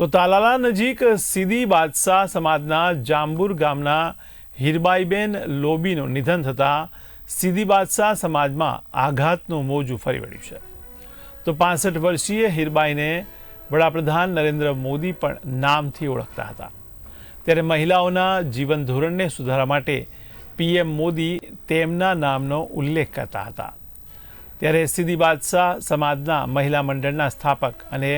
તો તાલાલા નજીક સીધી બાદશાહ સમાજના જાંબુર ગામના હીરબાઈબેન લોબીનું નિધન થતાં સીધી બાદશાહ સમાજમાં આઘાતનું મોજું ફરી વળ્યું છે. તો પાસઠ વર્ષીય હીરબાઈને વડાપ્રધાન નરેન્દ્ર મોદી પણ નામથી ઓળખતા હતા. ત્યારે મહિલાઓના જીવન ધોરણને સુધારવા માટે પીએમ મોદી તેમના નામનો ઉલ્લેખ કરતા હતા. ત્યારે સીધી બાદશાહ સમાજના મહિલા મંડળના સ્થાપક અને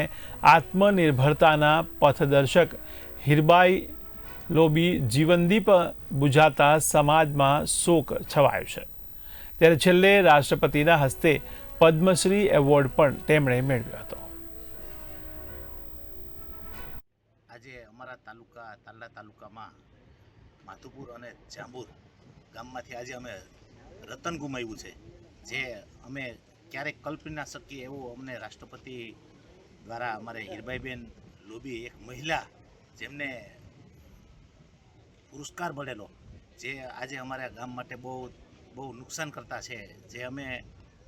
આત્મનિર્ભરતાના પથદર્શક હિરબાઈ લોબી જીવનદીપ બુઝાતા સમાજમાં શોક છવાયો છે. ત્યારે છેલ્લે રાષ્ટ્રપતિના હસ્તે પદ્મશ્રી એવોર્ડ પણ તેમણે મેળવ્યો હતો. આજે અમારા તાલુકા, તાલા તાલુકામાં માધુપુર અને જાંબુર ગામમાંથી આજે અમે રતન ગુમાવ્યું છે. જે અમે ક્યારેક કલ્પી ના શકીએ એવું અમને રાષ્ટ્રપતિ દ્વારા અમારે હીરબાઈબેન લોબી એક મહિલા જેમને પુરસ્કાર મળેલો, જે આજે અમારા ગામ માટે બહુ બહુ નુકસાન કરતા છે, જે અમે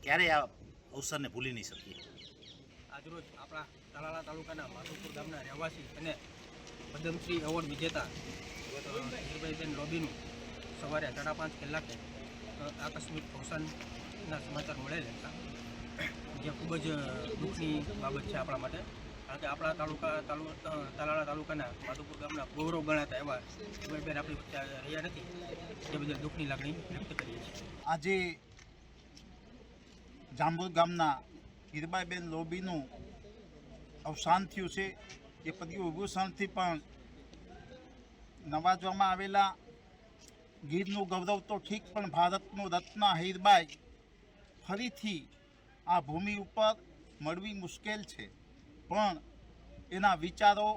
ક્યારેય આ અવસરને ભૂલી નહીં શકીએ. આજરોજ આપણા તળાળા તાલુકાના માધુપુર ગામના રહેવાસી અને પદ્મશ્રી એવોર્ડ વિજેતા હીરબાઈબેન લોબીનું સવારે સાડા પાંચ કલાકે આકસ્મિક આકસ્મિક અવસાનના સમાચાર મળેલ હતા જે ખૂબ જ દુઃખની બાબત છે આપણા માટે. કારણ કે આપણા તાલુકા, તાલુ, તાલાળા તાલુકાના માધુપુર ગામના ગૌરવ ગણાતા એવા બેન આપણી વચ્ચે રહ્યા નથી. તે બદલ દુઃખની લાગણી વ્યક્ત કરીએ છીએ. આજે જાંબુર ગામના હીરબાઈબેન લોબીનું અવસાન થયું છે. એ પદવી વિભૂષણથી પણ નવાજવામાં આવેલા ગીરનું ગૌરવ તો ઠીક, પણ ભારતનું રત્ન હીરબાઈ ફરીથી આ ભૂમિ ઉપર મળવી મુશ્કેલ છે. પણ એના વિચારો,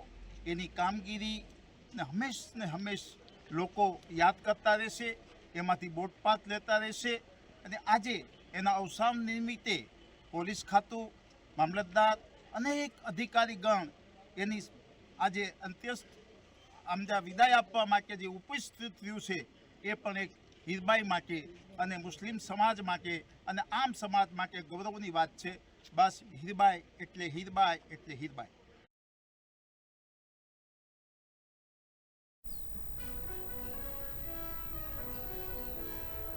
એની કામગીરી ને હંમેશ ને હંમેશ લોકો યાદ કરતા રહેશે, એમાંથી બોટપાત લેતા રહેશે અને આજે એના અવસાન નિમિત્તે પોલીસ ખાતું, મામલતદાર, અનેક અધિકારીગણ એની આજે અંત્યસ્થ આમજા વિદાય આપવા માટે જે ઉપસ્થિત થયું છે, એ પણ એક હીરબાઈ માટે અને મુસ્લિમ સમાજ માટે અને આમ સમાજ માટે ગૌરવની વાત છે. બસ હીરબાઈ એટલે હીરબાઈ એટલે હીરબાઈ